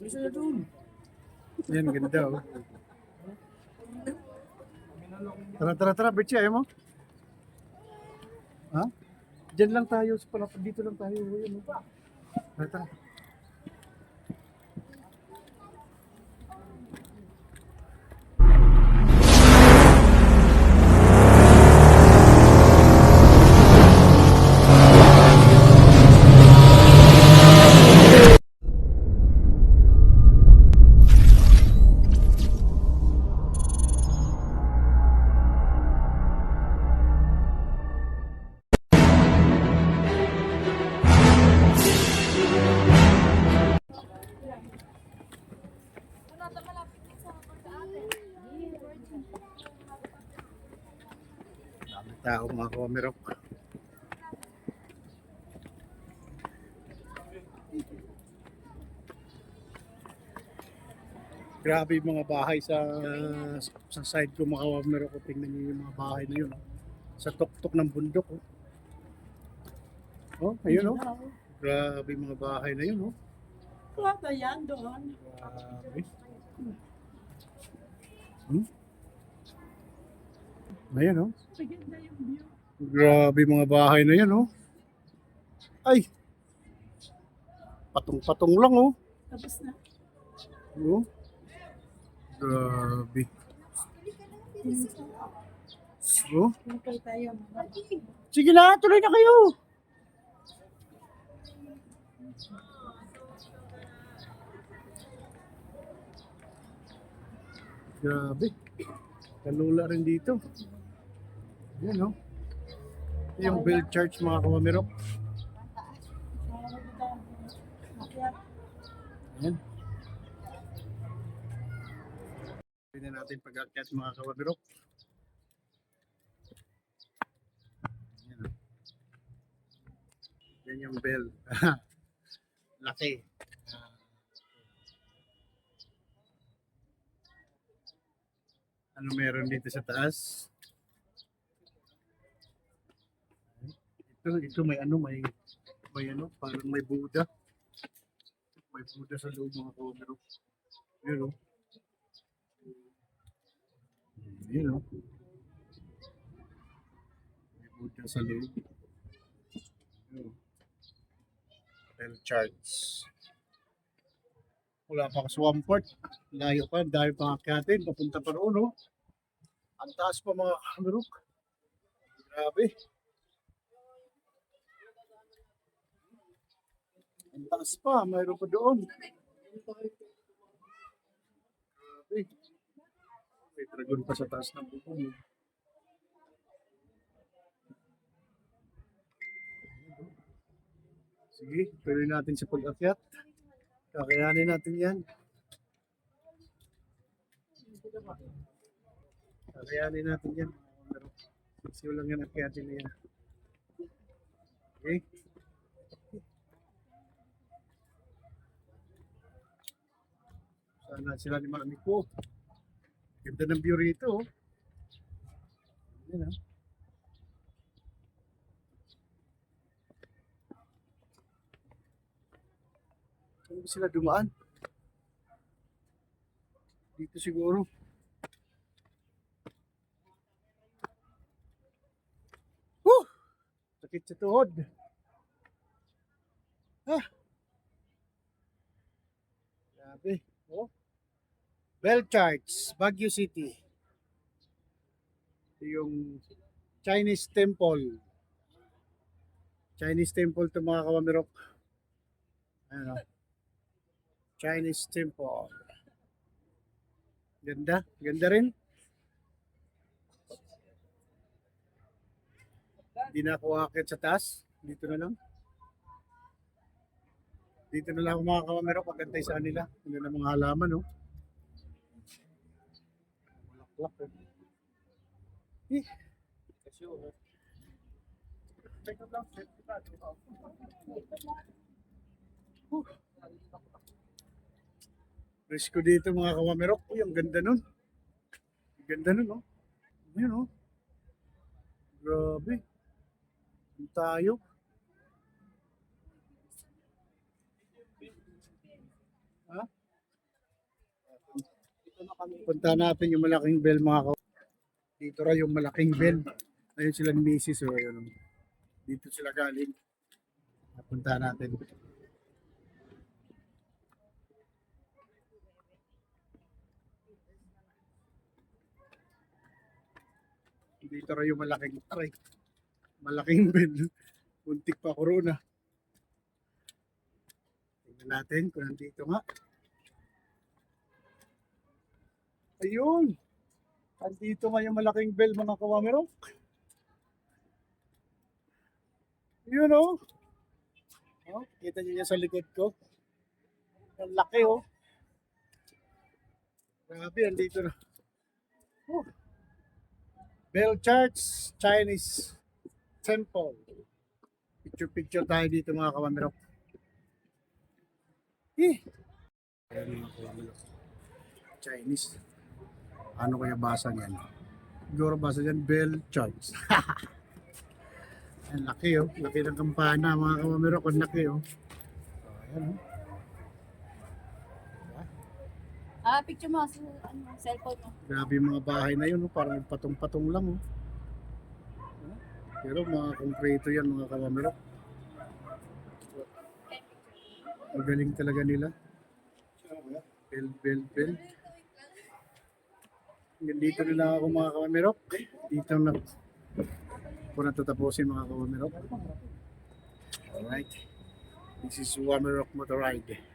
Isa na doon. Yan, ganda oh. Tara, tara, tara, Bertie, ayaw mo? Ha? Diyan lang tayo, sa dito lang tayo. Yan, oh. Tara, tara. Tao mga kamerok. Grabe yung mga bahay sa sa side ko mga kamerok. Tingnan niyo yung mga bahay na yun. oh. Sa tuktok ng bundok. Oh, oh ayun oh. Grabe yung mga bahay na yun. Oh. Ba yan doon? Grabe. Hmm? Ayan oh. Grabe mga bahay na yan, oh. Ay! Patong-patong lang, oh. Tapos na. oh. Grabe. Oh. Nakay tayo. Sige na, tuloy na kayo. Grabe. Kalula rin dito. Yan, oh. Ito yung Bell Church, mga kawamirok. Yan. Pwede natin pag-akyat mga kawamirok. Yan. Yan yung bell. Laki. Ano meron dito sa taas? Ito, ito may ano, may may ano, parang may Buddha. May Buddha sa loob mga kawamirok. Yun o. Yun o. May Buddha sa loob. Yun. Hotel charts. Wala pa ka Swamport. Layo pa, dahil pa akyatin. Papunta pa roon, no? Ang taas pa mga kamirok. Grabe. Taas pa, mayroon pa doon. Grabe. May dragon pa sa taas ng bubong. eh. Sige, tuloy natin sa pag-akyat. Kakayanin natin yan. Kakayanin natin yan. Sisiw lang yan akyatin na yan. Okay? Sana sila ni mami ko. Ganda ng view rito. oh. Yan ah. Saan ba sila dumaan? Dito siguro. Woo! Sakit sa tuhod. Ah. Grabe. Oh. Bell Charts, Baguio City. Yung Chinese temple. Chinese temple to mga kawamirok. Ayan o. Chinese temple. Ganda. Ganda rin. Hindi na ako akit sa taas. Dito na lang. Dito na lang ako mga kawamirok. Pagkantay sa kanila. Hindi na mga halaman, no? Bulaklak, eh. Eh. Teka lang, di ba? Huh. Risko dito mga kawamirok. Uy, ang ganda nun. Ang ganda nun, no? Yun, no? Grabe. Ang tayo. Ha? kami. Punta natin yung malaking bell mga ka. Dito ra yung malaking bell. Ayun sila ni Mrs. So, ayun. oh. Dito sila galing. Punta natin. Dito ra yung malaking aray. Malaking bell. Muntik pa corona. Tingnan natin kung nandito nga. Ayun. Andito nga yung malaking bell mga kawamero. Yun oh. oh. Kita niyo sa likod ko. Ang laki oh. Grabe, andito na. Oh. Bell Church Chinese Temple. Picture-picture tayo dito mga kawamero. Eh. Ayan mga kawamero. Chinese. Ano kaya basa niyan? Siguro basa niyan, Bell Church. Ang laki oh. Laki ng kampana mga kamamero. Ang laki oh. Oh, ayan oh. Ah, picture mo sa ano, cellphone mo. Grabe yung mga bahay na yun. Oh. Parang patong-patong lang oh. Pero mga konkreto yan mga kamamero. Ang galing talaga nila. Bell, bell, bell. Dito na lang ako mga kawamirok. Dito na ko na tatapusin mga kawamirok. Alright. This is Wamirok Motor Ride.